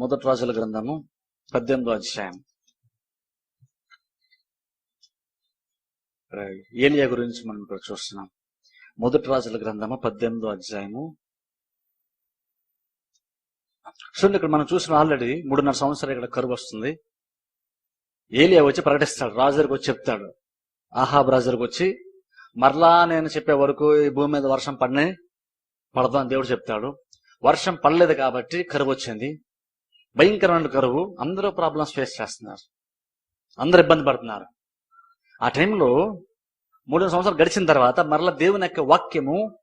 మొదటి రాజుల గ్రంథము పద్దెనిమిదో అధ్యాయం. ఏలియా గురించి మనం ఇక్కడ చూస్తున్నాం. మొదటి రాజుల గ్రంథము పద్దెనిమిదో అధ్యాయము. చూడండి ఇక్కడ మనం చూసిన ఆల్రెడీ మూడున్నర సంవత్సరాలు ఇక్కడ కరువు వస్తుంది. ఏలియా వచ్చి ప్రకటిస్తాడు రాజు వచ్చి చెప్తాడు. ఆహాబ్ రాజు వచ్చి మరలా నేను చెప్పే వరకు ఈ భూమి మీద వర్షం పడినే పడదాం దేవుడు చెప్తాడు. వర్షం పడలేదు కాబట్టి కరువు వచ్చింది. భయంకరమైన కరువు. అందరూ ప్రాబ్లమ్స్ ఫేస్ చేస్తున్నారు. అందరూ ఇబ్బంది పడుతున్నారు. ఆ టైంలో మూడు సంవత్సరాలు గడిచిన తర్వాత మరలా దేవుని యొక్క వాక్యము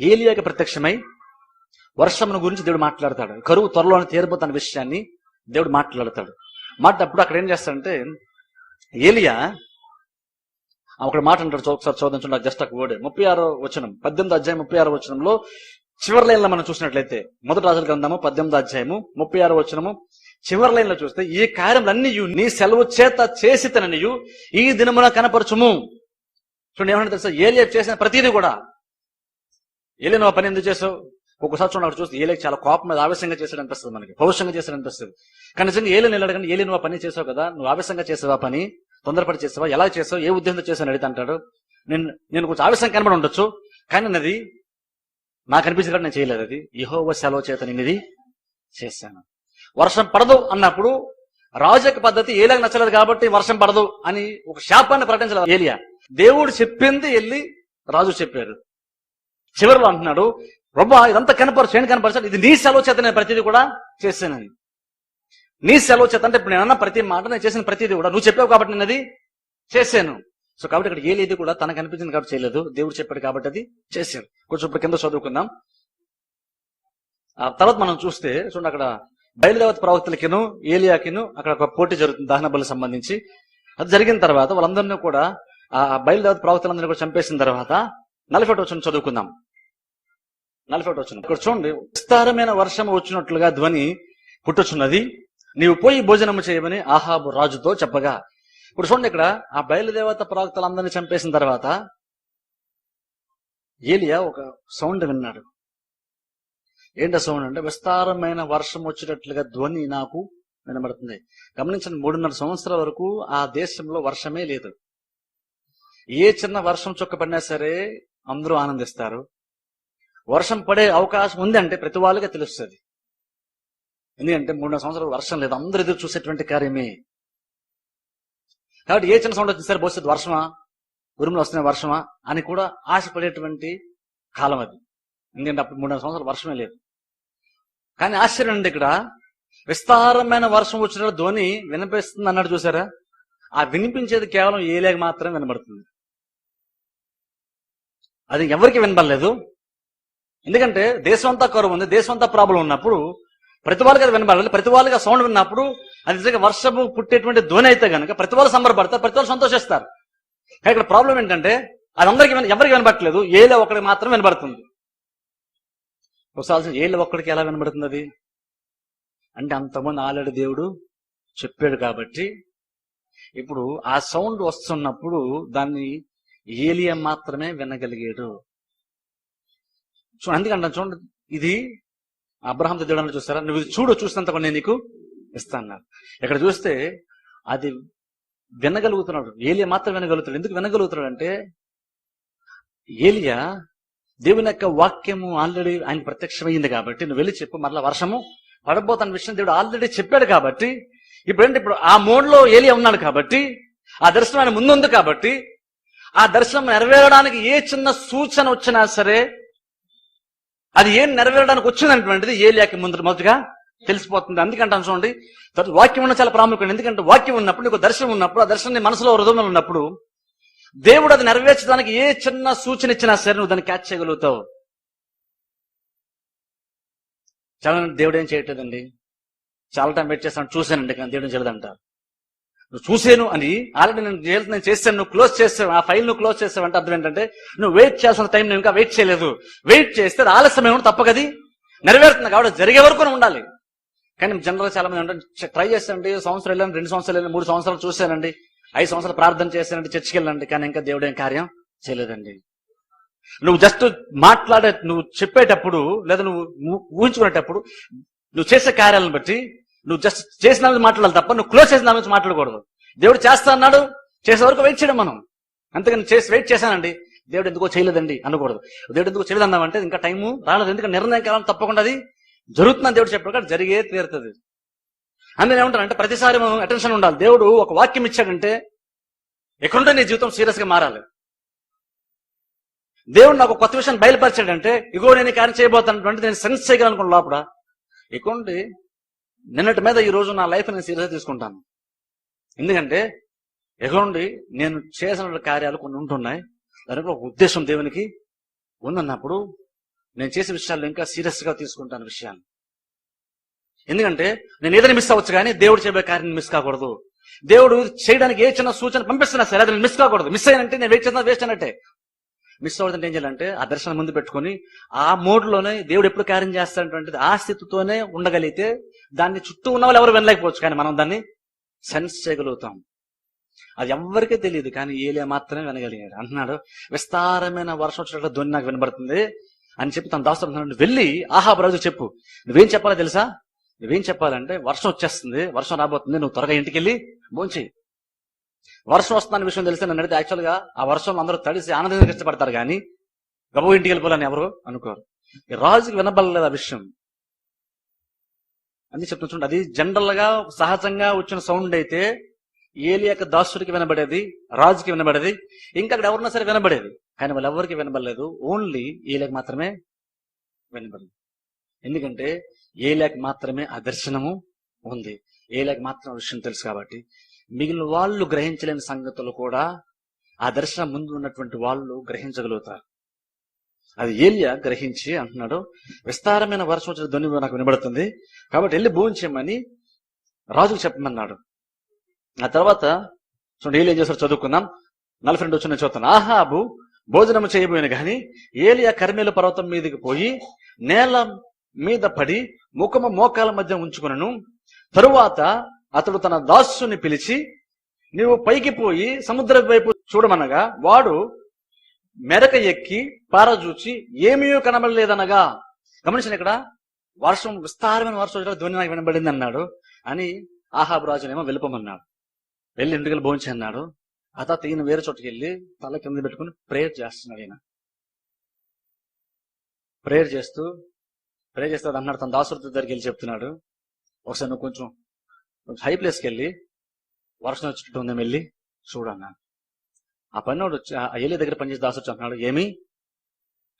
ఏలియాకి ప్రత్యక్షమై వర్షమును గురించి దేవుడు మాట్లాడతాడు. కరువు త్వరలోనే తీరబోతున్న విషయాన్ని దేవుడు మాట్లాడతాడు. మాట్లాడప్పుడు అక్కడ ఏం చేస్తాడంటే ఏలియా ఒక మాట అంటాడు. ఒకసారి చూద్దాం చూడండి. జస్ట్ ఒక వర్డ్ ముప్పై ఆరో వచనం. పద్దెనిమిది అధ్యాయం ముప్పై ఆరో వచనంలో చివరి లైన్లో మనం చూసినట్లయితే మొదటి రాజుల గ్రంథము పద్దెనిమిది అధ్యాయము ముప్పై ఆరు వచ్చినము చివరి లైన్లో చూస్తే ఈ కార్యములన్నీ నీ సెలవు చేత చేసి తననియు ఈ దినమున కనపరచుము. చూడండి ఏమన్నా తెలుసా? ఏలియా చేసిన ప్రతిదీ కూడా. ఏలియా నువ్వు ఆ పని ఎందుకు చేసావు? ఒకసారి చూడండి అక్కడ చూస్తే ఏలియా చాలా కోపం మీద ఆవేశంగా చేశాడు అనిపిస్తుంది మనకి. పౌరుషంగా చేశాడు అనిపిస్తుంది. కానీ నిజంగా ఏలియా నిలడగానే ఏలియా నువ్వు పని చేసావు కదా? నువ్వు ఆవేశంగా చేసావా పని? తొందరపడి చేసావా? ఎలా చేసావు? ఏ ఉద్దేశంతో చేసావు అడిగితే అంటాడు. నేను నేను కొంచెం ఆవేశం కనబడి ఉండొచ్చు. కానీ నది నాకు అనిపించింది నేను చేయలేదు అది. యహోవ సెలవు చేత నేను ఇది చేశాను. వర్షం పడదు అన్నప్పుడు రాజు యొక్క పద్ధతి ఏలాగా నచ్చలేదు కాబట్టి వర్షం పడదు అని ఒక శాపాన్ని ప్రకటించలేదు ఏలియా. దేవుడు చెప్పింది వెళ్ళి రాజు చెప్పారు చివరిలో అంటున్నాడు రొబ్బా ఇదంతా కనపరచు ఏం కనపరచాలి ఇది నీ సెలవు చేత నేను ప్రతిదీ కూడా చేశానని. నీ సెలవు చేత అంటే ఇప్పుడు నేను అన్న ప్రతి మాట నేను చేసిన ప్రతిదీ కూడా నువ్వు చెప్పావు కాబట్టి నేను అది చేశాను. సో కాబట్టి ఇక్కడ లేదు కూడా తనకు అనిపించింది కాబట్టి చేయలేదు. దేవుడు చెప్పాడు కాబట్టి అది చేశాను కొంచెం ఇప్పుడు కింద చదువుకుందాం. ఆ తర్వాత మనం చూస్తే చూడండి అక్కడ బయలుదేవత ప్రవక్తలకిను ఏలియాకిను అక్కడ ఒక పోటీ జరుగుతుంది దహన బలి సంబంధించి. అది జరిగిన తర్వాత వాళ్ళందరినీ కూడా ఆ బయలుదేవత ప్రవక్తలందరినీ కూడా చంపేసిన తర్వాత నలభై ఒకటి వచ్చిన చదువుకుందాం. నలభై ఒకటి వచ్చిన ఇక్కడ చూడండి విస్తారమైన వర్షం వచ్చినట్లుగా ధ్వని పుట్టుచున్నది. నీవు పోయి భోజనము చేయమని ఆహాబు రాజుతో చెప్పగా ఇప్పుడు చూడండి ఇక్కడ ఆ బయలుదేవత ప్రవక్తలందరినీ చంపేసిన తర్వాత ఏలియా ఒక సౌండ్ విన్నాడు. ఏంట సౌండ్ అంటే విస్తారమైన వర్షం వచ్చేటట్లుగా ధ్వని నాకు వినబడుతుంది. గమనించిన మూడున్నర సంవత్సరాల వరకు ఆ దేశంలో వర్షమే లేదు. ఏ చిన్న వర్షం చుక్క పడినా సరే అందరూ ఆనందిస్తారు. వర్షం పడే అవకాశం ఉంది అంటే ప్రతి వాళ్ళకే తెలుస్తుంది. ఎందుకంటే మూడున్నర సంవత్సరాలు వర్షం లేదు. అందరూ ఎదురు చూసేటువంటి కార్యమే. కాబట్టి ఏ చిన్న సౌండ్ వచ్చింది సరే పోస్తుంది వర్షమా? ఉరుములు వస్తున్నాయి వర్షమా? అని కూడా ఆశపడేటువంటి కాలం అది. ఎందుకంటే అప్పుడు మూడు సంవత్సరాలు వర్షమే లేదు. కానీ ఆశ్చర్యం అండి ఇక్కడ. విస్తారమైన వర్షం వచ్చిన ధ్వని వినిపిస్తుంది అన్నట్టు చూసారా? ఆ వినిపించేది కేవలం ఏలేక మాత్రమే వినబడుతుంది. అది ఎవరికి వినబడలేదు? ఎందుకంటే దేశం అంతా కరువు ఉంది. దేశం అంతా ప్రాబ్లం ఉన్నప్పుడు ప్రతి వాళ్ళకి అది వినబడాలి ప్రతి వాళ్ళకి సౌండ్ విన్నప్పుడు అది నిజంగా వర్షము పుట్టేటువంటి ధ్వని అయితే కనుక ప్రతి వాళ్ళు సంబరపడతారు ప్రతి వాళ్ళు సంతోషిస్తారు. కానీ ఇక్కడ ప్రాబ్లం ఏంటంటే అది అందరికి ఎవరికి వినబడట్లేదు ఏలే ఒకరికి మాత్రం వినబడుతుంది. ఒకసారి ఏళ్ళు ఒక్కడికి ఎలా వినబడుతుంది అది? అంటే అంతమంది ఆల్రెడీ దేవుడు చెప్పాడు కాబట్టి ఇప్పుడు ఆ సౌండ్ వస్తున్నప్పుడు దాన్ని ఏలియా మాత్రమే వినగలిగాడు. చూడండి అందుకంటే చూడండి ఇది అబ్రహం దేవుడు చూస్తారా? నువ్వు ఇది చూడు చూసినంత నేను నీకు ఇస్తాను ఇక్కడ చూస్తే అది వినగలుగుతున్నాడు. ఏలియా మాత్రం వినగలుగుతాడు. ఎందుకు వినగలుగుతున్నాడు అంటే ఏలియా దేవుని యొక్క వాక్యము ఆల్రెడీ ఆయన ప్రత్యక్షమైంది కాబట్టి నువ్వు వెళ్ళి చెప్పు మరలా వర్షము పడబోతున్న విషయం దేవుడు ఆల్రెడీ చెప్పాడు కాబట్టి ఇప్పుడు ఏంటి ఇప్పుడు ఆ మోడ్లో ఏలియా ఉన్నాడు కాబట్టి ఆ దర్శనం ఆయన ముందుంది కాబట్టి ఆ దర్శనం నెరవేరడానికి ఏ చిన్న సూచన వచ్చినా సరే అది ఏం నెరవేరడానికి వచ్చిందనేటువంటిది ఏలియాకి ముందు మొదటిగా తెలిసిపోతుంది. అందుకంటాను చూడండి వాక్యం ఉన్న చాలా ప్రాముఖ్యం. ఎందుకంటే వాక్యం ఉన్నప్పుడు నీకు దర్శనం ఉన్నప్పుడు ఆ దర్శనం మనసులో హృదయంలో ఉన్నప్పుడు దేవుడు అది నెరవేర్చడానికి ఏ చిన్న సూచన ఇచ్చినా సరే నువ్వు దాన్ని క్యాచ్ చేయగలుగుతావు. చాలా దేవుడు ఏం చేయట్లేదండి. చాలా టైం వెయిట్ చేస్తాను చూశానండి కానీ దేవుడు చేయలేదంట. నువ్వు చూసాను అని ఆల్రెడీ నేను జైలు నేను చేశాను నువ్వు క్లోజ్ చేసావు ఆ ఫైల్ నువ్వు క్లోజ్ చేసావు అంటే అర్థం ఏంటంటే నువ్వు వెయిట్ చేయాల్సిన టైం నువ్వు ఇంకా వెయిట్ చేయలేదు. వెయిట్ చేస్తే ఆలస్యం ఏమో తప్పకది. నెరవేరుతుంది కాబట్టి జరిగే వరకు ఉండాలి. కానీ జనరల్ చాలా మంది అంటే ట్రై చేస్తానండి సంవత్సరం వెళ్ళాను రెండు సంవత్సరాలు వెళ్ళాను మూడు సంవత్సరాలు చూశానండి ఐదు సంవత్సరాలు ప్రార్థన చేశానండి చర్చికి వెళ్ళండి కానీ ఇంకా దేవుడు ఏం కార్యం చేయలేదండి. నువ్వు జస్ట్ మాట్లాడే నువ్వు చెప్పేటప్పుడు లేదా నువ్వు ఊహించుకునేటప్పుడు నువ్వు చేసే కార్యాలను బట్టి నువ్వు జస్ట్ చేసిన మాట్లాడాలి తప్ప నువ్వు క్లోజ్ చేసిన గురించి మాట్లాడకూడదు. దేవుడు చేస్తా అన్నాడు చేసే వరకు వెయిట్ చేయడం మనం. అంతేగాని చేసి వెయిట్ చేశానండి దేవుడు ఎందుకో చేయలేదండి అనకూడదు. దేవుడు ఎందుకో చేయలేదు అన్నామంటే ఇంకా టైము రాలేదు ఎందుకంటే నిర్ణయం కాలం తప్పకుండా అది జరుగుతుందని దేవుడు చెప్పాడు జరిగే తీరుతుంది. అందులో ఏమంటారంటే ప్రతిసారి మనం అటెన్షన్ ఉండాలి. దేవుడు ఒక వాక్యం ఇచ్చాడంటే ఎక్కడుంటే నీ జీవితం సీరియస్గా మారాలి. దేవుడు నాకు ఒక కొత్త విషయం బయలుపరిచాడంటే ఇగో నేను కార్యం చేయబోతున్నటువంటి నేను సెన్స్ చేయగలనుకున్న లోపల ఎక్కడుండి నిన్నటి మీద ఈ రోజు నా లైఫ్ నేను సీరియస్ తీసుకుంటాను. ఎందుకంటే ఎగోండి నేను చేసిన కార్యాలు కొన్ని ఉంటున్నాయి. దానికి ఒక ఉద్దేశం దేవునికి ఉందన్నప్పుడు నేను చేసే విషయాలు ఇంకా సీరియస్గా తీసుకుంటాను విషయాన్ని ఎందుకంటే నేను ఏదైనా మిస్ అవ్వచ్చు కానీ దేవుడు చెప్పే కార్యం మిస్ కాకూడదు. దేవుడు చేయడానికి ఏ చిన్న సూచన పంపిస్తున్నా సరే అది మిస్ కాకూడదు. మిస్ అయినంటే నేను వెయిట్ చేసిన వేస్ట్ అన్నట్టే మిస్ అవ్వదంటే ఏం చేయాలంటే ఆ దర్శనం ముందు పెట్టుకొని ఆ మోడ్లోనే దేవుడు ఎప్పుడు కార్యం చేస్తాడంటే ఆ స్థితితోనే ఉండగలిగితే దాన్ని చుట్టూ ఉన్న వాళ్ళు ఎవరు వినలేకపోవచ్చు కానీ మనం దాన్ని సెన్స్ చేయగలుగుతాం. అది ఎవ్వరికీ తెలియదు కానీ ఏలే మాత్రమే వినగలిగారు అంటున్నాడు విస్తారమైన వర్షం వచ్చినట్లు ధ్వని నాకు వినబడుతుంది. అని చెప్పి తన దాస్తుడు అంటున్నాడు వెళ్ళి ఆహా బ్రాజు చెప్పు నువ్వేం చెప్పాలో తెలుసా? నువ్వేం చెప్పాలంటే వర్షం వచ్చేస్తుంది వర్షం రాబోతుంది నువ్వు త్వరగా ఇంటికి వెళ్ళి భోంచి వర్షం వస్తుందన్న విషయం తెలిస్తే నన్ను అడిగితే యాక్చువల్గా ఆ వర్షం అందరూ తడిసి ఆనందంగా ఇష్టపడతారు కానీ గబు ఇంటికి వెళ్ళిపోవాలని ఎవరు అనుకోరు. రాజుకి వినబడలేదు ఆ విషయం. అని చెప్తున్నా చూడండి అది జనరల్గా సహజంగా వచ్చిన సౌండ్ అయితే ఏలి యొక్క దాసుడికి వినబడేది రాజుకి వినబడేది ఇంకా అక్కడ ఎవరన్నా సరే వినబడేది. కానీ వాళ్ళు ఎవరికి వినబడలేదు ఓన్లీ ఏలకు మాత్రమే వినబడలేదు. ఎందుకంటే ఏలకు మాత్రమే ఆ దర్శనము ఉంది. ఏలకు మాత్రం ఆ విషయం తెలుసు కాబట్టి. మిగిలిన వాళ్ళు గ్రహించలేని సంగతులు కూడా ఆ దర్శనం ముందు ఉన్నటువంటి వాళ్ళు గ్రహించగలుగుతారు. అది ఏలియా గ్రహించి అంటున్నాడు విస్తారమైన వర్షం వచ్చిన ధ్వని నాకు వినబడుతుంది. కాబట్టి వెళ్ళి భోంచేయమని రాజుకు చెప్పమన్నాడు. ఆ తర్వాత చూడండి ఏలి ఏం చేశారు చదువుకుందాం. నలభై రెండు వచ్చిన చూస్తాను ఆహాబు భోజనము చేయబోయిన గాని ఏలియా కర్మేల పర్వతం మీదకి పోయి నేల మీద పడి ముఖము మోకాల మధ్య ఉంచుకునను. తరువాత అతడు తన దాసుని పిలిచి నీవు పైకి పోయి సముద్రం వైపు చూడమనగా వాడు మెరక ఎక్కి పారజూచి ఏమీ కనబడలేదనగా. గమనించిన ఇక్కడ వర్షం విస్తారమైన వర్షం ధ్వని నాకు వినబడింది అన్నాడు అని ఆహాబు రాజునేమో వెళ్ళిపోమన్నాడు. వెళ్ళి ఇంటికి భోంచి అన్నాడు ఆ తర్వాత ఈయన వేరే చోటుకి వెళ్ళి తల కింద పెట్టుకుని ప్రేయర్ చేస్తున్నాడు ఈయన. ప్రేయర్ చేస్తూ ప్రేయర్ చేస్తాడు అన్నాడు తన దాసుడి దగ్గరికి వెళ్ళి చెప్తున్నాడు ఒకసారి నువ్వు కొంచెం కొంచెం హై ప్లేస్కి వెళ్ళి వర్షం వచ్చేటట్టు ఉందేమో వెళ్ళి చూడన్నా ఆ పనివాడు వచ్చి ఆ ఏలి దగ్గర పనిచేసి దాసు వచ్చి అంటున్నాడు ఏమీ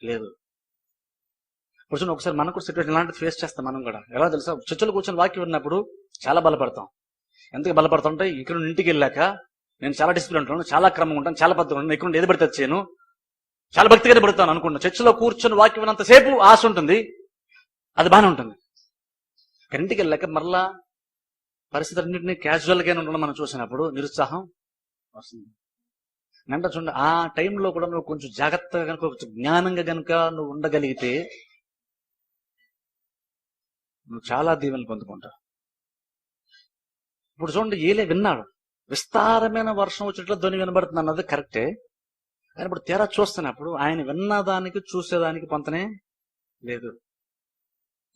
లేదు. కూర్చొని ఒకసారి మనకు కూడా సిచ్యువేషన్ ఇలాంటి ఫేస్ చేస్తాం మనం కూడా. ఎలా తెలుసా? చర్చలు కూర్చొని వాక్యం విన్నప్పుడు చాలా బలపడతాం. ఎందుకు బలపడతాం ఇక్కడ నుండి ఇంటికి వెళ్ళాక నేను చాలా డిసిప్లిన్ ఉంటాను చాలా క్రమం ఉంటాను చాలా పద్ధతి ఉంటాను ఇక్కడ ఏది పడితే చేయను. చాలా భక్తిగా పడతాను అనుకుంటున్నాను చర్చిలో కూర్చొని వాక్యం అంతసేపు ఆశ ఉంటుంది. అది బాగానే ఉంటుంది. కానీ ఇంటికి వెళ్ళాక మరలా పరిస్థితులన్నింటినీ క్యాజువల్గా ఉండడం మనం చూసినప్పుడు నిరుత్సాహం వస్తుంది. అంటే చూడండి ఆ టైంలో కూడా నువ్వు కొంచెం జాగ్రత్తగా కనుక కొంచెం జ్ఞానంగా కనుక నువ్వు ఉండగలిగితే నువ్వు చాలా దీవెనలు పొందుకుంటావు. ఇప్పుడు చూడండి ఏలే విన్నాడు. విస్తారమైన వర్షం వచ్చేట్లు ధ్వని వినబడుతుంది అన్నది కరెక్టే. కానీ ఇప్పుడు తెర చూస్తున్నప్పుడు ఆయన విన్నదానికి చూసేదానికి పొంతనే లేదు.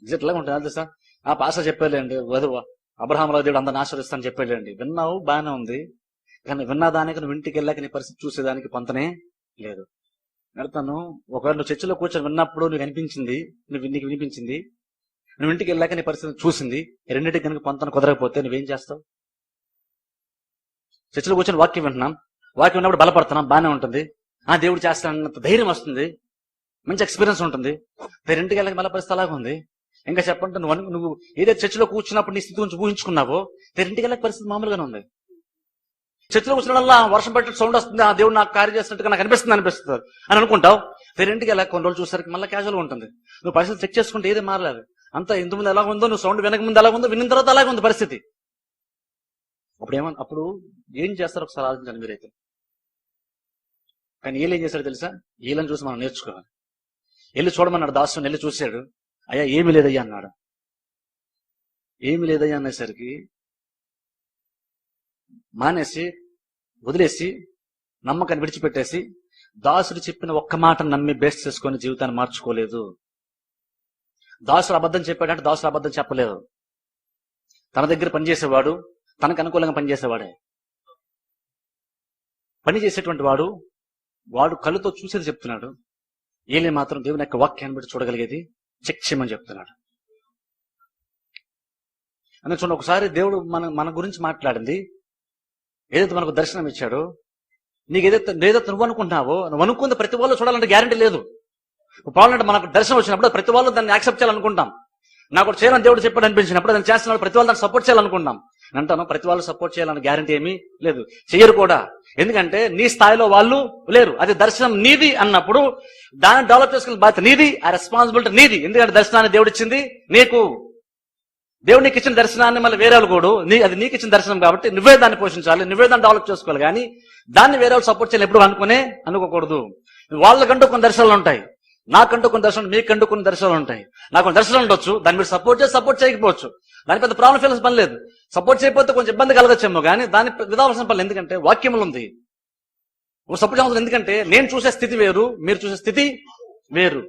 ఇట్లా ఉంటుంది తెలుసా? ఆ పాస చెప్పేలేండి వధువ అబ్రహాంలో దేవుడు అందరిని ఆశ్రయిస్తాను చెప్పేలేండి విన్నావు? బాగానే ఉంది. కానీ విన్నదానికి నువ్వు ఇంటికి వెళ్ళాక నీ పరిస్థితి చూసేదానికి పొంతనే లేదు. వెళ్తాను ఒకవేళ నువ్వు చర్చిలో కూర్చొని విన్నప్పుడు నువ్వు అనిపించింది నువ్వు నీకు వినిపించింది నువ్వు ఇంటికి వెళ్ళాక నీ పరిస్థితి చూసింది రెండింటికి కనుక పొంతను కుదరకపోతే నువ్వేం చేస్తావు? చర్చలో కూర్చొని వాక్యం వింటున్నాం. వాక్యం ఉన్నప్పుడు బలపడుతున్నాం బాగానే ఉంటుంది. ఆ దేవుడు చేస్తానన్నంత ధైర్యం వస్తుంది. మంచి ఎక్స్పీరియన్స్ ఉంటుంది. రెండుకి వెళ్ళక మళ్ళీ పరిస్థితి అలాగే ఉంది. ఇంకా చెప్పండి నువ్వు నువ్వు ఏదైతే చర్చిలో కూర్చున్నప్పుడు నీ స్థితి గురించి ఊహించుకున్నావో ఈ వెళ్ళక పరిస్థితి మామూలుగానే ఉంది. చర్చిలో కూర్చున్నలా వర్షం పట్టే సౌండ్ వస్తుంది. ఆ దేవుడు నాకు కార్యం చేస్తున్నట్టుగా నాకు అనిపిస్తుంది అనిపిస్తుంది. అని అనుకుంటావు. రెండింటికి వెళ్ళక కొన్ని రోజులు చూసరికి మళ్ళీ క్యాజువల్ ఉంటుంది. నువ్వు పరిస్థితి చెక్ చేసుకుంటే ఏది మారలేదు. అంత ఇంతకుముందు ముందు ఎలా ఉందో నువ్వు సౌండ్ వెనక ముందు ఎలా ఉందో విన్న తర్వాత అలాగే ఉంది పరిస్థితి. అప్పుడు ఏమన్నా అప్పుడు ఏం చేస్తారు ఒకసారి ఆలోచించాలి మీరైతే? కానీ వీళ్ళు ఏం చేశాడు తెలుసా? వీళ్ళని చూసి మనం నేర్చుకోవాలి. వెళ్ళి చూడమన్నాడు దాసుని వెళ్ళి చూశాడు. అయ్యా ఏమి లేదయ్యా అన్నాడు. ఏమి లేదయ్యా అనేసరికి మానేసి వదిలేసి నమ్మకాన్ని విడిచిపెట్టేసి దాసుడు చెప్పిన ఒక్క మాట నమ్మి బేస్ చేసుకొని జీవితాన్ని మార్చుకోలేదు. దాసుడు అబద్ధం చెప్పాడంటే దాసుడు అబద్ధం చెప్పలేదు. తన దగ్గర పనిచేసేవాడు తనకు అనుకూలంగా పనిచేసేవాడే. పని చేసేటువంటి వాడు వాడు కళ్ళుతో చూసేది చెప్తున్నాడు. ఏలే మాత్రం దేవుని యొక్క వాక్యాన్ని బట్టి చూడగలిగేది చెక్ చేయమని చెప్తున్నాడు. అందుకే చూడండి ఒకసారి దేవుడు మన మన గురించి మాట్లాడింది. ఏదైతే మనకు దర్శనం ఇచ్చాడో నీకు ఏదైతే ఏదైతే నువ్వు అనుకుంటున్నావో నువ్వు అనుకుంది ప్రతి వాళ్ళు చూడాలంటే గ్యారంటీ లేదు. పావాలంటే మనకు దర్శనం వచ్చినప్పుడు ప్రతి వాళ్ళు దాన్ని యాక్సెప్ట్ చేయాలనుకుంటాం నాకు చేయాలని దేవుడు చెప్పాడు అనిపించినప్పుడు దాన్ని చేస్తున్నాడు ప్రతి వాళ్ళు దాన్ని సపోర్ట్ చేయాలనుకుంటాం అంటాను ప్రతి వాళ్ళు సపోర్ట్ చేయాలని గ్యారంటీ ఏమీ లేదు. చెయ్యరు కూడా. ఎందుకంటే నీ స్థాయిలో వాళ్ళు లేరు. అది దర్శనం నీది అన్నప్పుడు దాన్ని డెవలప్ చేసుకునే బాధ్యత నీది ఆ రెస్పాన్సిబిలిటీ నీది. ఎందుకంటే దర్శనాన్ని దేవుడిచ్చింది నీకు. దేవుడు నీకు ఇచ్చిన దర్శనాన్ని మళ్ళీ వేరే వాళ్ళు కూడా నీ అది నీకు ఇచ్చిన దర్శనం కాబట్టి నువ్వే దాన్ని పోషించాలి నువ్వే దాన్ని డెవలప్ చేసుకోవాలి. కానీ దాన్ని వేరే వాళ్ళు సపోర్ట్ చేయాలి ఎప్పుడు అనుకునే అనుకోకూడదు. వాళ్ళకంటూ కొన్ని దర్శనాలు ఉంటాయి. నాకంటూ కొన్ని దర్శనం మీకంటూ కొన్ని దర్శనాలు ఉంటాయి. నాకు కొన్ని దర్శనాలు ఉండొచ్చు. దాన్ని మీరు సపోర్ట్ చేసి సపోర్ట్ చేయకపోవచ్చు. దాని పెద్ద ప్రాబ్లం ఫీల్స్ పని లేదు. సపోర్ట్ చేయకపోతే కొంచెం ఇబ్బంది కలగచ్చేమో కానీ దాని విధాల్సిన పని ఎందుకంటే వాక్యములు ఉంది. సపోర్ట్ అవసరం ఎందుకంటే నేను చూసే స్థితి వేరు మీరు చూసే స్థితి వేరు.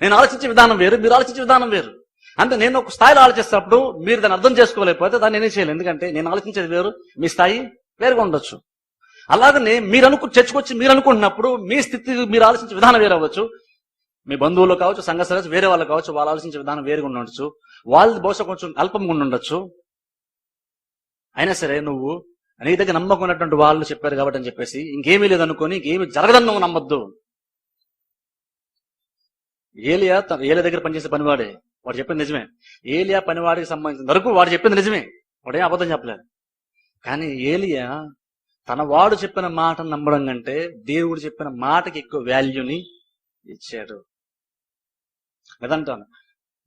నేను ఆలోచించే విధానం వేరు మీరు ఆలోచించే విధానం వేరు. అంటే నేను ఒక స్థాయిలో ఆలోచిస్తున్నప్పుడు మీరు దాన్ని అర్థం చేసుకోలేకపోతే దాన్ని నేనే చేయలేదు ఎందుకంటే నేను ఆలోచించేది వేరు మీ స్థాయి వేరుగా ఉండొచ్చు. అలాగనే మీరు అనుకు చర్చకొచ్చి మీరు అనుకుంటున్నప్పుడు మీ స్థితి మీరు ఆలోచించే విధానం వేరే అవ్వచ్చు. మీ బంధువులు కావచ్చు సంఘ సరచు వేరే వాళ్ళు కావచ్చు వాళ్ళు ఆలోచించే విధానం వేరుగా ఉండొచ్చు. వాళ్ళది బహుశా కొంచెం అల్పంగా ఉండొచ్చు అయినా సరే నువ్వు నీ దగ్గర నమ్మకం ఉన్నటువంటి వాళ్ళు చెప్పారు కాబట్టి అని చెప్పేసి ఇంకేమీ లేదనుకొని ఇంకేమీ జరగదని నువ్వు నమ్మద్దు. ఏలియా తన ఏలియా దగ్గర పనిచేసే పనివాడే. వాడు చెప్పింది నిజమే. ఏలియా పనివాడికి సంబంధించిన వరకు వాడు చెప్పింది నిజమే. వాడేం అబద్ధం చెప్పలేదు. కానీ ఏలియా తన వాడు చెప్పిన మాట నమ్మడం కంటే దేవుడు చెప్పిన మాటకి ఎక్కువ వాల్యూని ఇచ్చాడు. లేదంటాను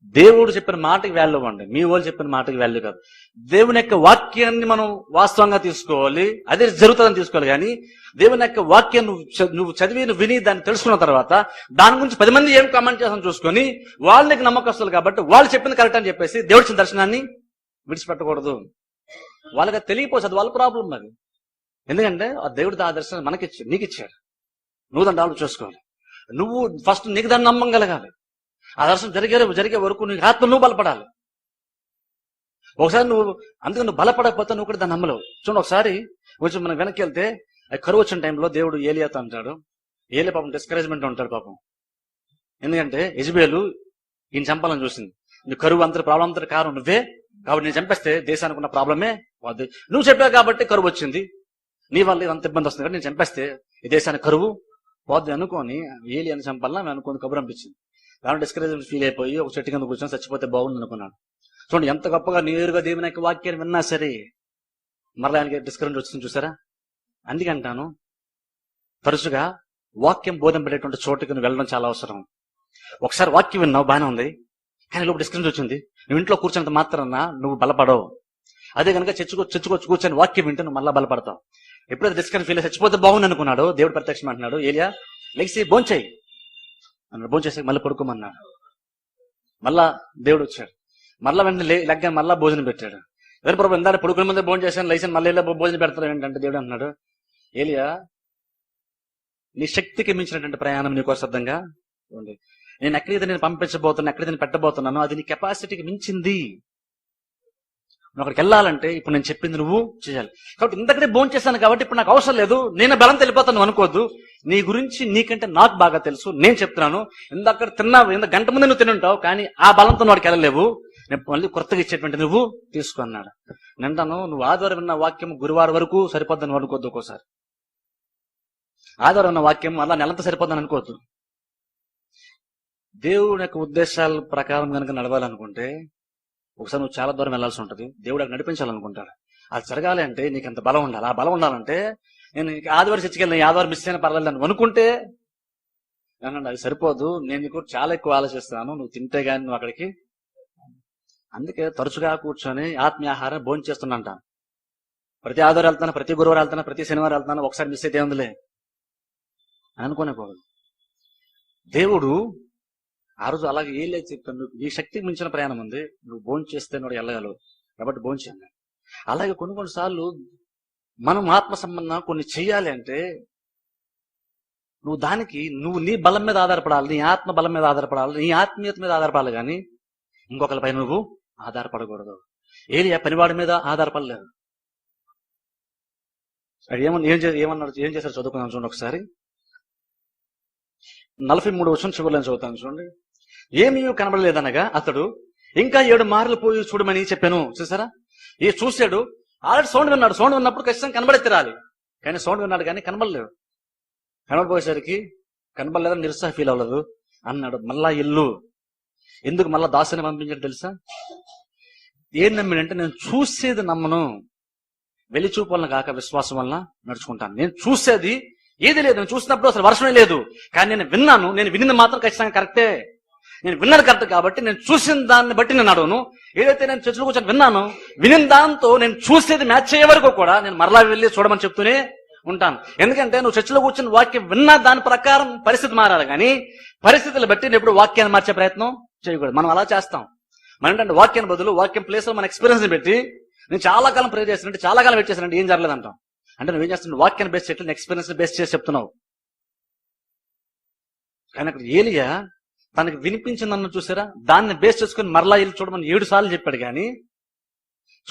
దేవుడు చెప్పిన మాటకి వాల్యూ ఇవ్వండి. మీ వాళ్ళు చెప్పిన మాటకి వాల్యూ కాదు. దేవుని యొక్క వాక్యాన్ని మనం వాస్తవంగా తీసుకోవాలి. అదే జరుగుతుందని తీసుకోవాలి కానీ దేవుని యొక్క వాక్యం నువ్వు నువ్వు చదివి నువ్వు విని దాన్ని తెలుసుకున్న తర్వాత దాని గురించి పది మంది ఏం కామెంట్ చేస్తాను చూసుకొని వాళ్ళకి నమ్మకస్తులు కాబట్టి వాళ్ళు చెప్పింది కరెక్ట్ అని చెప్పేసి దేవుడి దర్శనాన్ని విడిచిపెట్టకూడదు. వాళ్ళకి అది అది వాళ్ళ ప్రాబ్లం అది ఎందుకంటే ఆ దేవుడు ఆ దర్శనం మనకిచ్చాడు నీకు ఇచ్చాడు నువ్వు దాన్ని డెవలప్ చేసుకోవాలి. నువ్వు ఫస్ట్ నీకు దాన్ని నమ్మం కలగాలి. ఆ దర్శనం జరిగే జరిగే వరకు నీకు ఆత్మ నువ్వు బలపడాలి. ఒకసారి నువ్వు అందుకని నువ్వు బలపడకపోతే నువ్వు కూడా దాన్ని నమ్మలేవు. చూడండి ఒకసారి కొంచెం మనం వెనక్కి వెళ్తే అది కరువు వచ్చిన టైంలో దేవుడు ఏలియాతో అంటాడు. ఏలియా పాపం డిస్కరేజ్మెంట్ ఉంటాడు పాపం. ఎందుకంటే యజ్బేలు ఈయన చంపాలని చూసింది. నువ్వు కరువు అంతటి ప్రాబ్లం అంతటి కారణం నువ్వే కాబట్టి నేను చంపేస్తే దేశానికి ఉన్న ప్రాబ్లమే వద్దు నువ్వు చెప్పావు కాబట్టి కరువు వచ్చింది. నీ వల్ల అంత ఇబ్బంది వస్తుంది కాబట్టి నేను చంపేస్తే ఈ దేశానికి కరువు పోద్ది అనుకొని ఏలి అని చంపాలని అనుకొని అనుకుని కబురు అనిపించింది కానీ డిస్కరేజ్ ఫీల్ అయిపోయి ఒక చెట్టు కింద కూర్చొని చచ్చిపోతే బాగుంది అనుకున్నాడు చూడండి ఎంత గొప్పగా నేరుగా దేవుని యొక్క వాక్యాన్ని విన్నా సరే మరలా ఆయనకి డిస్కరేజ్ వచ్చింది చూసారా? అందుకంటాను తరచుగా వాక్యం బోధింపడేటువంటి చోటుకి నువ్వు వెళ్ళడం చాలా అవసరం. ఒకసారి వాక్యం విన్నావు బాగానే ఉంది. కానీ లోపు డిస్కరెన్స్ వచ్చింది. నువ్వు ఇంట్లో కూర్చున్నంత మాత్రాన నువ్వు బలపడవు. అదే కనుక చచ్చుకో చర్చకొచ్చి కూర్చొని వాక్యం వింటే నువ్వు మళ్ళీ బలపడతావు. ఎప్పుడైతే డిస్కరెన్స్ ఫీల్ చచ్చిపోతే బాగుంది అనుకున్నాడు దేవుడు ప్రత్యక్షం అంటున్నాడు ఏలియా లెగ్సి భోంచేయి అన్నాడు. భోంచేసి మళ్ళీ పడుకోమన్నాడు. మళ్ళా దేవుడు వచ్చాడు. మళ్ళా వెంటనే లే- లెగ్గా మళ్ళా భోజనం పెట్టాడు. ఎవరు ప్రభు ఇందాక పడుకునే ముందే భోజనం చేశాను లైసెన్స్ మళ్ళీ భోజనం పెడతారు ఏంటంటే దేవుడు అన్నాడు. ఏలియా నీ శక్తికి మించినటువంటి ప్రయాణం నీకు సిద్ధంగా ఉంది నేను ఎక్కడైతే నేను పంపించబోతున్నాను ఎక్కడైతే నేను పెట్టబోతున్నాను అది నీ కెపాసిటీకి మించింది. నువ్వు అక్కడికి వెళ్ళాలంటే ఇప్పుడు నేను చెప్పింది నువ్వు చేయాలి. కాబట్టి ఇంతకనే భోజనం చేశాను కాబట్టి ఇప్పుడు నాకు అవసరం లేదు. నేను బలం తెలిపోతాను అనుకోవద్దు. నీ గురించి నీకంటే నాకు బాగా తెలుసు. నేను చెప్తున్నాను. ఇందాక తిన్నావు ఇంత గంట ముందే నువ్వు తినుంటావు కానీ ఆ బలంతో వాడికి వెళ్ళలేవు. నేను మళ్ళీ కొత్తగా ఇచ్చేటువంటి నువ్వు తీసుకున్నాడు నింటాను నువ్వు ఆదివారం విన్న వాక్యం గురువారం వరకు సరిపోద్దని నువ్వు అనుకోవద్దు ఒక్కోసారి. ఆదివారం ఉన్న వాక్యం అలా నెలంతా సరిపోద్దని అనుకోవద్దు. దేవుని యొక్క ఉద్దేశాల ప్రకారం కనుక నడవాలనుకుంటే ఒకసారి నువ్వు చాలా దూరం వెళ్ళాల్సి ఉంటుంది. దేవుడు అక్కడ నడిపించాలనుకుంటాడు. అది జరగాలి అంటే నీకు అంత బలం ఉండాలి. ఆ బలం ఉండాలంటే నేను ఇక ఆదివారం చర్చికెళ్ళిన ఆదివారం మిస్ అయినా పర్వాలేదు అని అనుకుంటే ఏమన్నా అది సరిపోదు. నేను నీకు చాలా ఎక్కువ ఆలోచిస్తున్నాను. నువ్వు తింటే గాని నువ్వు అక్కడికి అందుకే తరచుగా కూర్చొని ఆత్మీయాహారం భోజనం చేస్తున్నంట ప్రతి ఆదివారం వెళ్తాను ప్రతి గురువారం వెళ్తాను ప్రతి శనివారం వెళ్తాను ఒకసారి మిస్ అయితే ఉందిలే అని అనుకునే పోదు దేవుడు ఆ రోజు అలాగే ఏం లేదు చెప్తాను నువ్వు నీ శక్తికి మించిన ప్రయాణం ఉంది నువ్వు భోజనం చేస్తే నువ్వు వెళ్ళగలవు. కాబట్టి భోజనం అలాగే కొన్ని కొన్ని సార్లు మనం ఆత్మ సంబంధం కొన్ని చెయ్యాలి అంటే నువ్వు దానికి నువ్వు నీ బలం మీద ఆధారపడాలి నీ ఆత్మ బలం మీద ఆధారపడాలి నీ ఆత్మీయత మీద ఆధారపడాలి కానీ ఇంకొకరిపై నువ్వు ఆధారపడకూడదు. ఏలియా పనివాడి మీద ఆధారపడలేదు. ఏమన్నా ఏం చే- ఏమన్నాడు ఏం చేశారు చదువుకున్నాను చూడండి ఒకసారి. నలభై మూడు వచ్చిన చివరిలో చదువుతాను చూడండి. ఏమీ కనబడలేదనగా అతడు ఇంకా ఏడు మార్లు పోయి చూడమని చెప్పాను. చూసారా ఈ చూశాడు ఆల్రెడీ సౌండ్ విన్నాడు సౌండ్ విన్నప్పుడు ఖచ్చితంగా కనబడి తిరాలి. కానీ సౌండ్ విన్నాడు కానీ కనబడలేదు కనబడిపోయేసరికి కనబడలేదని నిరుత్సాహ ఫీల్ అవ్వలేదు. అన్నాడు మళ్ళా ఇల్లు. ఎందుకు మళ్ళా దాసుని పంపించాడు తెలుసా? ఏం నమ్మిడంటే నేను చూసేది నమ్మను. వెలి చూపాలని వలన కాక విశ్వాసం వలన నడుచుకుంటాను. నేను చూసేది ఏది లేదు. నేను చూసినప్పుడు అసలు వర్షమే లేదు. కానీ నేను విన్నాను. నేను వినింది మాత్రం ఖచ్చితంగా కరెక్టే. నేను విన్నది కరెక్ట్ కాబట్టి నేను చూసిన దాన్ని బట్టి నేను అడవను ఏదైతే నేను చర్చలో కూర్చొని విన్నాను విని దాంతో నేను చూసేది మ్యాచ్ అయ్యే వరకు కూడా నేను మరలా వెళ్ళి చూడమని చెప్తూనే ఉంటాను. ఎందుకంటే నువ్వు చర్చలో కూర్చుని వాక్యం విన్నా దాని ప్రకారం పరిస్థితి మారాలి కానీ పరిస్థితులు బట్టి నేను ఎప్పుడు వాక్యాన్ని మార్చే ప్రయత్నం చేయకూడదు. మనం అలా చేస్తాం. మనం ఏంటంటే వాక్యాన్ని బదులు వాక్యం ప్లేస్లో మన ఎక్స్పీరియన్స్ పెట్టి నేను చాలా కాలం ప్రే చేసినట్టు చాలా కాలం వెయిట్ చేసినట్టు ఏం జరగలేదంటాం అంటే. నువ్వేం చేస్తున్నావు? వాక్యాన్ని బేస్ చేయట్లేదు ఎక్స్పీరియన్స్ బేస్ చేసి చెప్తున్నావు. కానీ అక్కడ ఏలియా తనకు వినిపించిందన్న చూసారా? దాన్ని బేస్ చేసుకుని మరలా వెళ్ళి చూడమని ఏడు సార్లు చెప్పాడు కానీ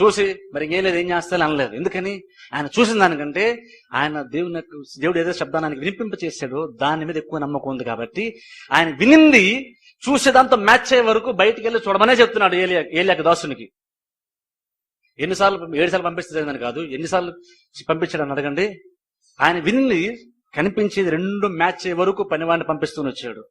చూసి మరి ఏం లేదు ఏం చేస్తాను అనలేదు. ఎందుకని? ఆయన చూసిన దానికంటే ఆయన దేవుని యొక్క- దేవుడు ఏదో శబ్దాన్ని వినిపింప చేశాడో దాని మీద ఎక్కువ నమ్మకం ఉంది కాబట్టి ఆయన వినింది చూసేదాంతో మ్యాచ్ అయ్యే వరకు బయటికి వెళ్ళి చూడమనే చెప్తున్నాడు ఏలియా ఏలియాక దాసునికి. ఎన్నిసార్లు ఏడుసార్లు ఏడు సార్లు కాదు ఎన్నిసార్లు పంపించాడని అడగండి. ఆయన విన్ని కనిపించేది రెండు మ్యాచ్ అయ్యే వరకు పనివాడిని పంపిస్తూనే వచ్చాడు.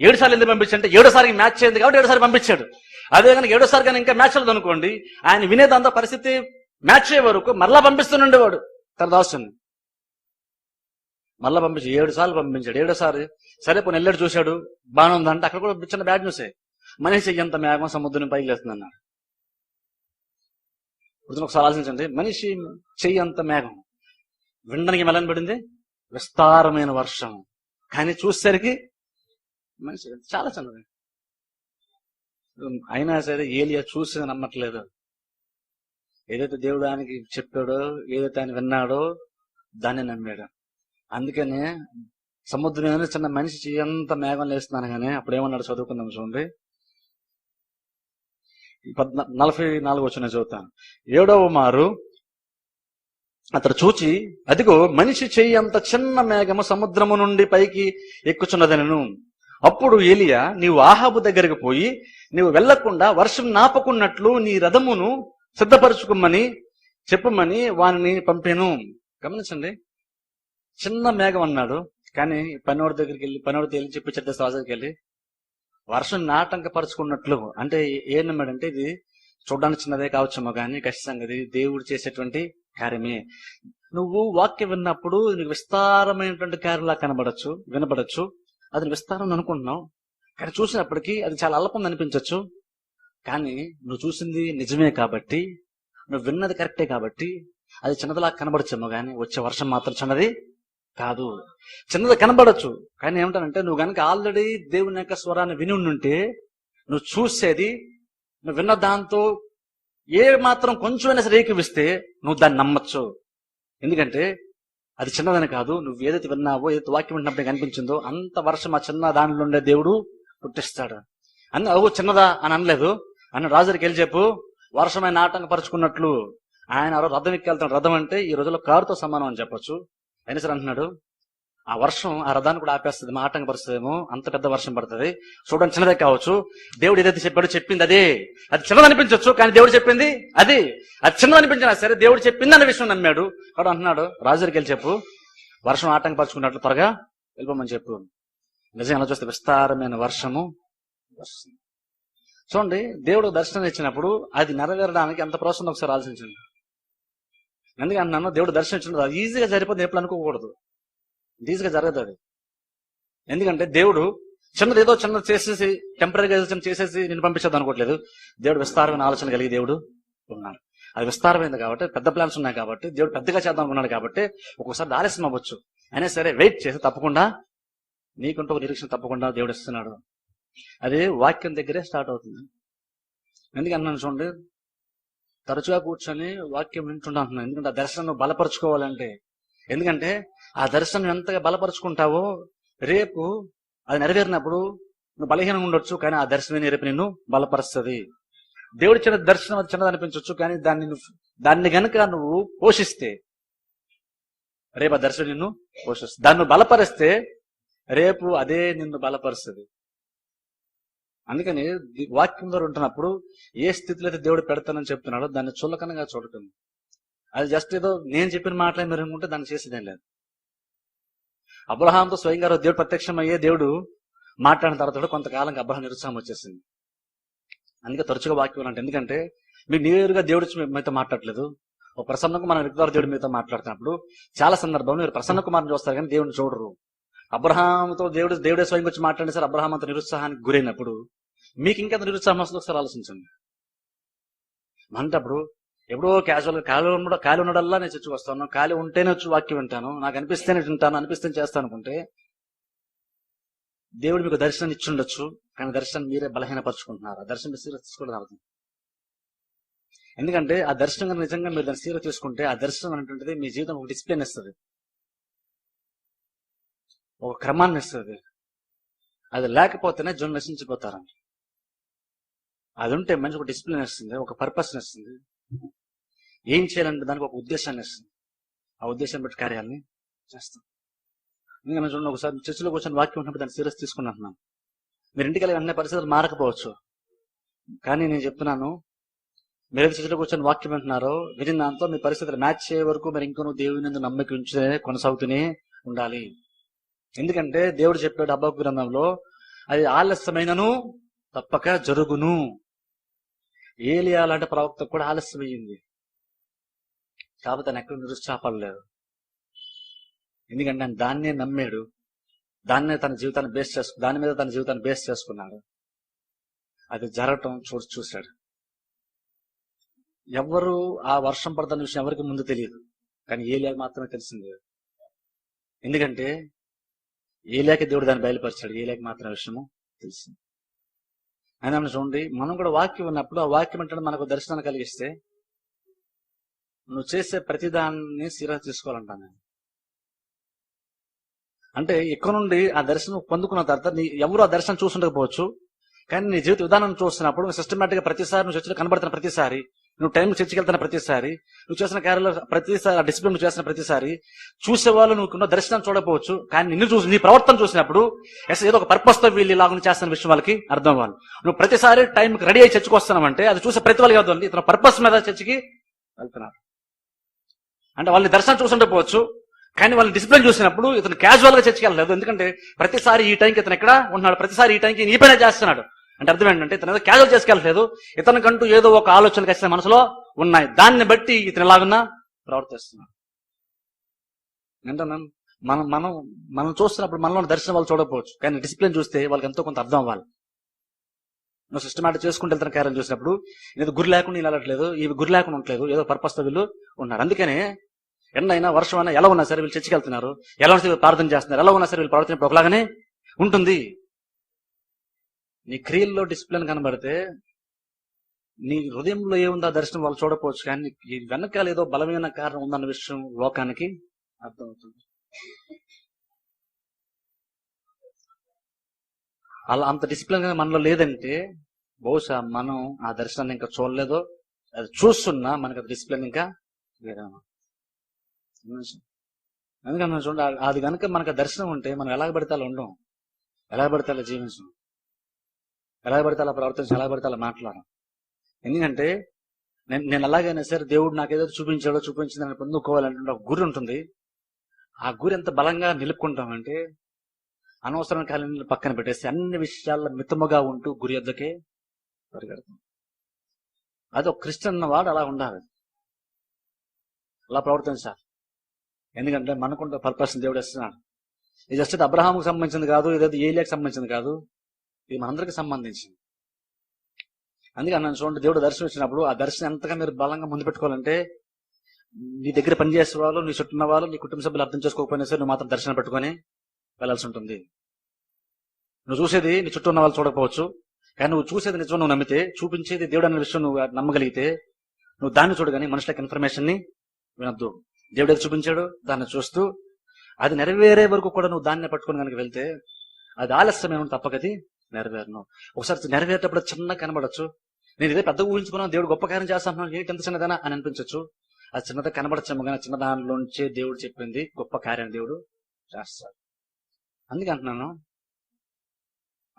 ఏడు సార్లు ఎందుకు పంపించాడంటే ఏడోసారికి మ్యాచ్ అయింది కాబట్టి ఏడోసారి పంపించాడు. అదే కానీ ఏడోసారి కానీ ఇంకా మ్యాచ్ లేదు అనుకోండి ఆయన వినేదంతా పరిస్థితి మ్యాచ్ అయ్యే వరకు మరలా పంపిస్తుండేవాడు తన దాసుని మళ్ళా పంపించి ఏడు సార్లు పంపించాడు ఏడోసారి సరే పోనీ వెళ్ళాడు చూశాడు బాగానే ఉందంటే అక్కడ కూడా చిన్న బ్యాడ్ న్యూసే మనిషి ఎంత మేఘం సముద్రం పైకి లేస్తుంది అన్నాడు ఇప్పుడు ఒకసారి ఆలోచించండి. మనిషి చెయ్యి అంత మేఘం. వినడానికి మెలని పడింది. విస్తారమైన వర్షం. కానీ చూసేసరికి మనిషి చాలా చిన్నది అయినా సరే ఏలియా చూసి నమ్మట్లేదు. ఏదైతే దేవుడు ఆయనకి చెప్పాడో ఏదైతే ఆయన విన్నాడో దాన్ని నమ్మాడు. అందుకనే సముద్రం మీద చిన్న మనిషి ఎంత మేఘం లేస్తున్నాను కానీ అప్పుడు ఏమన్నాడు చదువుకుందాం చూడండి. పద్నా నలభై నాలుగు వచ్చిన చదువుతాను. ఏడవ మారు అతడు చూచి అదిగో మనిషి చెయ్యి అంత చిన్న మేఘము సముద్రము నుండి పైకి ఎక్కుచున్నదనను. అప్పుడు ఏలియా నీవు ఆహాబు దగ్గరికి పోయి నీవు వెళ్ళకుండా వర్షం నాపకున్నట్లు నీ రథమును సిద్ధపరచుకోమని చెప్పమని వాని పంపాను. గమనించండి. చిన్న మేఘం అన్నాడు. కానీ పనివాడి దగ్గరికి వెళ్ళి పనివాడితో వెళ్ళి చెడ్డ రాజుకి వెళ్ళి వర్షం నాటంకపరుచుకున్నట్లు అంటే ఏ నమ్మాడంటే ఇది చూడడానికి చిన్నదే కావచ్చేమో కానీ ఖచ్చితంగా ఇది దేవుడు చేసేటువంటి కార్యమే. నువ్వు వాక్యం విన్నప్పుడు నీకు విస్తారమైనటువంటి కార్యంలా కనబడచ్చు వినబడచ్చు. అది విస్తారం అనుకుంటున్నావు కానీ చూసినప్పటికీ అది చాలా అల్పం అనిపించవచ్చు కానీ నువ్వు చూసింది నిజమే కాబట్టి నువ్వు విన్నది కరెక్టే కాబట్టి అది చిన్నదిలా కనబడచ్చేమో కానీ వచ్చే వర్షం మాత్రం చిన్నది కాదు. చిన్నది కనబడచ్చు. కానీ ఏమిటంటే నువ్వు కనుక ఆల్రెడీ దేవుని యొక్క స్వరాన్ని విని ఉండుంటే నువ్వు చూసేది నువ్వు విన్న దాంతో ఏ మాత్రం కొంచెమైనా సరే ఏకివిస్తే నువ్వు దాన్ని నమ్మచ్చు. ఎందుకంటే అది చిన్నదని కాదు. నువ్వు ఏదైతే విన్నావో ఏదైతే వాక్యం వింటున్నప్పుడు కనిపించిందో అంత వర్షం ఆ చిన్న దానిలో ఉండే దేవుడు పుట్టిస్తాడు. అని అవు చిన్నదా అని అనలేదు. అని రాజుకి వెళ్ళి చెప్పు? వర్షమైన ఆటంకపరుచుకున్నట్లు ఆయన రథం ఎక్కి వెళ్తాడు. రథం అంటే ఈ రోజుల్లో కారుతో సమానం అని చెప్పొచ్చు. అయినా సరే అంటున్నాడు ఆ వర్షం ఆ రథాన్ని కూడా ఆపేస్తుంది. మా ఆటంకపరుస్తుందేమో అంత పెద్ద వర్షం పడుతుంది. చూడండి చిన్నదే కావచ్చు. దేవుడు ఏదైతే చెప్పాడో చెప్పింది అదే. అది చిన్నది అనిపించవచ్చు కానీ దేవుడు చెప్పింది అది. అది చిన్నది అనిపించినా సరే దేవుడు చెప్పింది అన్న విషయం నమ్మాడు. వాడు అంటున్నాడు రాజుకి వెళ్ళి చెప్పు. వర్షం ఆటంకపరుచుకున్నట్లు త్వరగా వెళ్ళిపోమని చెప్పు. నిజంగా ఎలా చూస్తే విస్తారమైన వర్షము. వస్తుంది చూడండి దేవుడు దర్శనం ఇచ్చినప్పుడు అది నెరవేరడానికి ఎంత ప్రోత్సాహం ఒకసారి ఆలోచించండి. ఎందుకంటే అన్నాను దేవుడు దర్శనం ఇచ్చినప్పుడు అది ఈజీగా సరిపోతుంది ఎప్పుడు అనుకోకూడదు. ఈజీగా జరగదు అది ఎందుకంటే దేవుడు చిన్నది ఏదో చిన్నది చేసేసి టెంపరీగా చేసేసి నేను పంపించదు అనుకోవట్లేదు. దేవుడు విస్తారమైన ఆలోచన కలిగి దేవుడు ఉన్నాడు. అది విస్తారమైంది కాబట్టి పెద్ద ప్లాన్స్ ఉన్నాయి కాబట్టి దేవుడు పెద్దగా చేద్దాం అనుకున్నాడు కాబట్టి ఒక్కొక్కసారి ఆలస్యం అవ్వచ్చు. అయినా సరే వెయిట్ చేసి తప్పకుండా నీకుంటూ ఒక నిరీక్షణ తప్పకుండా దేవుడు ఇస్తున్నాడు. అది వాక్యం దగ్గరే స్టార్ట్ అవుతుంది. ఎందుకన్నాను చూడండి తరచుగా కూర్చొని వాక్యం వింటుంటా అంటున్నాను ఎందుకంటే ఆ దర్శనం బలపరుచుకోవాలంటే ఎందుకంటే ఆ దర్శనం ఎంతగా బలపరుచుకుంటావో రేపు అది నెరవేరినప్పుడు నువ్వు బలహీనంగా ఉండొచ్చు కానీ ఆ దర్శనమే రేపు నిన్ను బలపరుస్తుంది. దేవుడి చిన్న దర్శనం అది చిన్నది అనిపించవచ్చు కానీ దాన్ని దాన్ని గనుక నువ్వు పోషిస్తే రేపు ఆ దర్శనం నిన్ను పోషిస్తుంది. దాన్ని బలపరిస్తే రేపు అదే నిన్ను బలపరుస్తుంది. అందుకని వాక్యం ద్వారా ఉంటున్నప్పుడు ఏ స్థితిలో అయితే దేవుడు పెడతానని చెప్తున్నాడో దాన్ని చులకనగా చూడకండి. అది జస్ట్ ఏదో నేను చెప్పిన మాటలే మీరు అనుకుంటే దాన్ని చేసేదేం లేదు. అబ్రహాంతో స్వయంగా దేవుడు ప్రత్యక్షం అయ్యే దేవుడు మాట్లాడిన తర్వాత కూడా కొంతకాలంగా అబ్రహం నిరుత్సాహం వచ్చేసింది. అందుకే తరచుగా వాక్యం అంటే ఎందుకంటే మీరు నేరుగా దేవుడు మీతో మాట్లాడలేదు ఒక ప్రసన్న కుమార్ వ్యక్తి దేవుడు మీతో మాట్లాడుతున్నప్పుడు చాలా సందర్భంలో మీరు ప్రసన్న కుమార్ని చూస్తారు కానీ దేవుడిని చూడరు. అబ్రహాంతో దేవుడు దేవుడే స్వయం వచ్చి మాట్లాడిన సార్ అబ్రహాం అంత నిరుత్సాహానికి గురైనప్పుడు మీకు ఇంకా నిరుత్సాహం వస్తుంది ఒకసారి ఆలోచించండి. అంటే అప్పుడు ఎప్పుడో క్యాజువల్ ఖాళీ ఉండడం ఖాళీ ఉండడల్లా నేను చర్చకు వస్తాను. ఖాళీ ఉంటేనే వచ్చి వాక్యం వింటాను. నాకు అనిపిస్తేనే వింటాను. అనిపిస్తే చేస్తాను అనుకుంటే దేవుడు మీకు దర్శనం ఇచ్చి ఉండొచ్చు కానీ దర్శనం మీరే బలహీనపరుచుకుంటున్నారు. ఆ దర్శనం తీసుకోవడం అర్థం ఎందుకంటే ఆ దర్శనం నిజంగా మీరు దాన్ని సీరియస్ తీసుకుంటే ఆ దర్శనం అనేటువంటిది మీ జీవితం ఒక డిసిప్లిన్ ఇస్తుంది ఒక క్రమాన్ని ఇస్తుంది అది లేకపోతేనే జన్ నశించిపోతారండి. అది ఉంటే మంచి ఒక డిసిప్లిన్ ఇస్తుంది ఒక పర్పస్ ఇస్తుంది ఏం చేయాలంటే దానికి ఒక ఉద్దేశాన్ని ఇస్తుంది ఆ ఉద్దేశం బట్టి కార్యాలని చేస్తాం. ఇంకా చూడండి ఒకసారి చర్చిలో కూర్చొని వాక్యం ఉన్నప్పుడు దాన్ని సీరియస్ తీసుకున్నాను మీరు ఇంటికి వెళ్ళి అన్ని పరిస్థితులు మారకపోవచ్చు. కానీ నేను చెప్తున్నాను మీరు చర్చిలో కూర్చొని వాక్యం వింటున్నారో విని దాంతో మీ పరిస్థితులు మ్యాచ్ చేయ వరకు మీరు ఇంకొన దేవుని నమ్మక నమ్మకం ఉంచే కొనసాగుతూనే ఉండాలి. ఎందుకంటే దేవుడు చెప్పాడు అబ్బాకు గ్రంథంలో అది ఆలస్యమైనను తప్పక జరుగును. ఏలియా లాంటి ప్రవక్త కూడా ఆలస్యమయ్యింది కాబట్టి ఆయన ఎక్కడ నిరుత్సాహపడలేదు. ఎందుకంటే ఆయన దాన్నే నమ్మాడు. దాన్నే తన జీవితాన్ని బేస్ చేసుకు దాని మీద తన జీవితాన్ని బేస్ చేసుకున్నాడు. అది జరగటం చూ చూశాడు. ఎవరు ఆ వర్షం పడుతున్న విషయం ఎవరికి ముందు తెలియదు. కానీ ఏలియాకి మాత్రమే తెలిసింది. ఎందుకంటే ఏలియాకి దేవుడు దాన్ని బయలుపరిచాడు. ఏలియాకి మాత్రం విషయము తెలిసింది. ఆయన చూడండి మనం కూడా వాక్యం ఉన్నప్పుడు ఆ వాక్యం అంటే మనకు దర్శనం కలిగిస్తే నువ్వు చేసే ప్రతిదాన్ని సీరియస్ తీసుకోవాలంటాను నేను. అంటే ఇక్కడ నుండి ఆ దర్శనం పొందుకున్న తర్వాత నీ ఎవరు ఆ దర్శనం చూసుండకపోవచ్చు కానీ నీ జీవిత విధానం చూస్తున్నప్పుడు సిస్టమేటిక్గా ప్రతిసారి నువ్వు చర్చలు కనబడుతున్న ప్రతిసారి నువ్వు టైం చర్చికి వెళ్తున్న ప్రతిసారి నువ్వు చేసిన కార్యాలు ప్రతిసారి డిసిప్లిన్ నువ్వు చేసిన ప్రతిసారి చూసే వాళ్ళు నువ్వు దర్శనం చూడకపోవచ్చు కానీ నిన్ను చూసి నీ ప్రవర్తన చూసినప్పుడు ఎస్ ఏదో ఒక పర్పస్తో వీళ్ళు ఇలాగ చేస్తున్న విషయం వాళ్ళకి అర్థం అవ్వాలి. నువ్వు ప్రతిసారి టైంకి రెడీ అయ్యి చర్చకు వస్తున్నావంటే అది చూసే ప్రతి వాళ్ళు అవుతుంది ఇతను పర్పస్ మీద చర్చికి వెళ్తున్నారు అంటే వాళ్ళని దర్శనం చూసుండకపోవచ్చు కానీ వాళ్ళని డిసిప్లిన్ చూసినప్పుడు ఇతను క్యాజువల్గా చర్చకి వెళ్ళలేదు. ఎందుకంటే ప్రతిసారి ఈ టైంకి ఇతను ఎక్కడ ఉన్నాడు ప్రతిసారి ఈ టైంకి నీ పైన చేస్తున్నాడు. అంటే అర్థం ఏంటంటే ఇతను ఏదో క్యాజువల్ చేసుకెళ్ళలేదు ఇతనికంటూ ఏదో ఒక ఆలోచన ఖచ్చితంగా మనసులో ఉన్నాయి. దాన్ని బట్టి ఇతను ఎలాగున్నా ప్రవర్తిస్తున్నాడు. ఏంటన్నా? మనం మనం మనం చూస్తున్నప్పుడు మనలో దర్శనం వాళ్ళు చూడకపోవచ్చు. కానీ డిసిప్లిన్ చూస్తే వాళ్ళకి ఎంతో కొంత అర్థం అవ్వాలి. నువ్వు సిస్టమేటిక్ చేసుకుంటూ వెళ్తున్న కార్యం చూసినప్పుడు ఏదో గురి లేకుండా వెళ్ళట్లేదు ఇవి గురి లేకుండా ఉండలేదు ఏదో పర్పస్తో వీళ్ళు ఉన్నారు. అందుకనే ఎండైనా వర్షం అయినా ఎలా ఉన్నా సరే వీళ్ళు చర్చికి వెళ్తున్నారు. ఎలా ఉన్నా సరే ప్రార్థన చేస్తున్నారు. ఎలా ఉన్నా సరే వీళ్ళు ప్రార్థన ఒకలాగానే ఉంటుంది. నీ క్రియల్లో డిసిప్లిన్ కనబడితే నీ హృదయంలో ఏముందో ఆ దర్శనం వాళ్ళు చూడకపోవచ్చు కానీ ఈ వెనకాల ఏదో బలమైన కారణం ఉందన్న విషయం లోకానికి అర్థమవుతుంది. అలా అంత డిసిప్లిన్ మనలో లేదంటే బహుశా మనం ఆ దర్శనాన్ని ఇంకా చూడలేదో అది చూస్తున్నా మనకు డిసిప్లిన్ ఇంకా లేదేమో చూడండి అది కనుక మనకు దర్శనం ఉంటే మనం ఎలా పడితే అలా ఉండం. ఎలా పడితే అలా జీవించడం. ఎలా పడితే అలా ప్రవర్తించి ఎలా పడితే అలా మాట్లాడాను ఎందుకంటే నేను నేను అలాగైనా సరే దేవుడు నాకు ఏదో చూపించాడో చూపించిందని పొందుకోవాలంటే ఒక గురి ఉంటుంది. ఆ గురి ఎంత బలంగా నిలుపుకుంటామంటే అనవసరం కాలం పక్కన పెట్టేసి అన్ని విషయాల్లో మితముగా ఉంటూ గురి వద్దకే పరిగెడతాం. అది ఒక క్రిస్టియన్ వాడు అలా ఉండాలి. అలా ప్రవర్తించాలి. ఎందుకంటే మనకుంటే పర్పస్ దేవుడు ఇస్తున్నాడు. ఇది జస్ట్ అబ్రహాముకు సంబంధించింది కాదు ఇదేదో ఏలియాకి సంబంధించింది కాదు. ఇది మనందరికి సంబంధించింది. అందుకే అన్నాను చూడండి దేవుడు దర్శనం ఇచ్చినప్పుడు ఆ దర్శనం ఎంతగా మీరు బలంగా ముందు పెట్టుకోవాలంటే నీ దగ్గర పనిచేసే వాళ్ళు నీ చుట్టూ ఉన్న వాళ్ళు నీ కుటుంబ సభ్యులు అర్థం చేసుకోకపోయినా సరే నువ్వు మాత్రం దర్శనం పెట్టుకొని వెళ్ళాల్సి ఉంటుంది. నువ్వు చూసేది నీ చుట్టూ ఉన్న వాళ్ళు చూడకపోవచ్చు కానీ నువ్వు చూసేది నిజం నువ్వు నమ్మితే చూపించేది దేవుడు అనే విషయం నువ్వు నమ్మగలిగితే నువ్వు దాన్ని చూడగానే మనుషులకు ఇన్ఫర్మేషన్ని వినొద్దు. దేవుడు ఏది చూపించాడు? దాన్ని చూస్తూ అది నెరవేరే వరకు కూడా నువ్వు దాన్ని పట్టుకొని కనుక వెళ్తే అది ఆలస్యం తప్పకది. నెరవేరను. ఒకసారి నెరవేరేటప్పుడు చిన్న కనబడచ్చు. నేను ఇదే పెద్ద ఊహించుకున్నాను దేవుడు గొప్ప కార్యం చేస్తాను ఏంటి ఎంత చిన్నదనా అని అనిపించవచ్చు ఆ చిన్నదా కనబడచ్చేమో కానీ చిన్న దానిలోంచి దేవుడు చెప్పింది గొప్ప కార్యం దేవుడు చేస్తాడు. అందుకే అంటున్నాను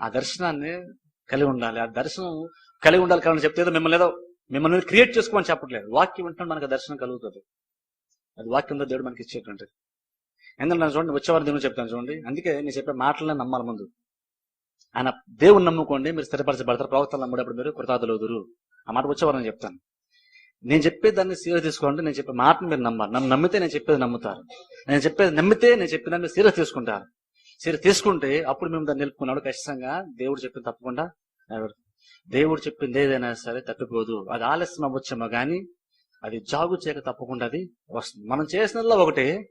ఆ దర్శనాన్ని కలిగి ఉండాలి. ఆ దర్శనం కలిగి ఉండాలి కానీ చెప్తే ఏదో మిమ్మల్ని ఏదో మిమ్మల్ని క్రియేట్ చేసుకోమని చెప్పట్లేదు. వాక్యం వింటే మనకు దర్శనం కలుగుతుంది. అది వాక్యంలో దేవుడు మనకి ఇచ్చేటువంటిది ఎందుకంటే నేను చూడండి వచ్చేవారి దేవుని చెప్తాను చూడండి. అందుకే నేను చెప్పే మాటలనే నమ్మాలి ముందు. ఆయన దేవుని నమ్ముకోండి మీరు స్థిరపరచబడతారు ప్రవక్తలు నమ్మేటప్పుడు మీరు కృతాదులవుదురు ఆ మాట వచ్చేవారు నేను చెప్తాను. నేను చెప్పే దాన్ని సీరియస్ తీసుకోండి నేను చెప్పే మాటను మీరు నమ్మారు నన్ను నమ్మితే నేను చెప్పేది నమ్ముతారు. నేను చెప్పేది నమ్మితే నేను చెప్పిన మీరు సీరియస్ తీసుకుంటారు. సీరియస్ తీసుకుంటే అప్పుడు మేము దాన్ని నిలుపుకున్నాడు. ఖచ్చితంగా దేవుడు చెప్పింది తప్పకుండా దేవుడు చెప్పింది ఏదైనా సరే తప్పిపోదు. అది ఆలస్యం అవ్వచ్చేమో కానీ అది జాగు చేయక తప్పకుండా అది వస్తుంది. మనం చేసినలో ఒకటి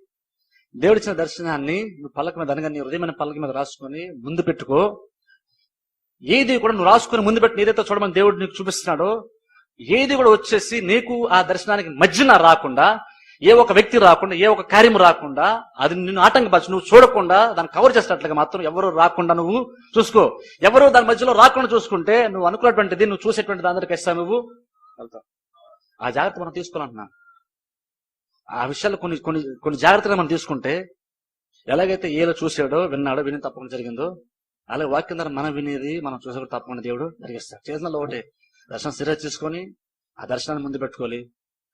దేవుడిచ్చిన దర్శనాన్ని నువ్వు పల్లక మీద అనగా నీ హృదయమైన పలక మీద రాసుకొని ముందు పెట్టుకో. ఏది కూడా నువ్వు రాసుకుని ముందు పెట్టి నీదైతే చూడమని దేవుడు నీకు చూపిస్తున్నాడో. ఏది కూడా వచ్చేసి నీకు ఆ దర్శనానికి మధ్యన రాకుండా ఏ ఒక వ్యక్తి రాకుండా ఏ ఒక కార్యం రాకుండా అది నిన్ను ఆటంకపరచు నువ్వు చూడకుండా దాన్ని కవర్ చేసినట్లుగా మాత్రం ఎవరు రాకుండా నువ్వు చూసుకో. ఎవరు దాని మధ్యలో రాకుండా చూసుకుంటే నువ్వు అనుకున్నటువంటిది నువ్వు చూసేటువంటి దాని ఇస్తావు నువ్వు? వెళ్తావు. ఆ జాగ్రత్త మనం తీసుకోవాలంటున్నా. ఆ విషయాలు కొన్ని కొన్ని కొన్ని జాగ్రత్తలు మనం తీసుకుంటే ఎలాగైతే ఏలో చూసాడో విన్నాడో విని తప్పకుండా జరిగిందో అలాగే వాక్యం ద్వారా మనం వినేది మనం చూసేప్పుడు తప్పకుండా దేవుడు జరిగిస్తాడు చేసినలో ఒకటి దర్శనం సీరియస్ తీసుకొని ఆ దర్శనాన్ని ముందు పెట్టుకోవాలి.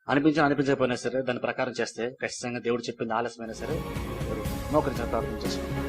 అనిపించిన అనిపించకపోయినా సరే దాని ప్రకారం చేస్తే ఖచ్చితంగా దేవుడు చెప్పింది ఆలస్యమైనా సరే మోకరించిన ప్రార్థన చేసుకోండి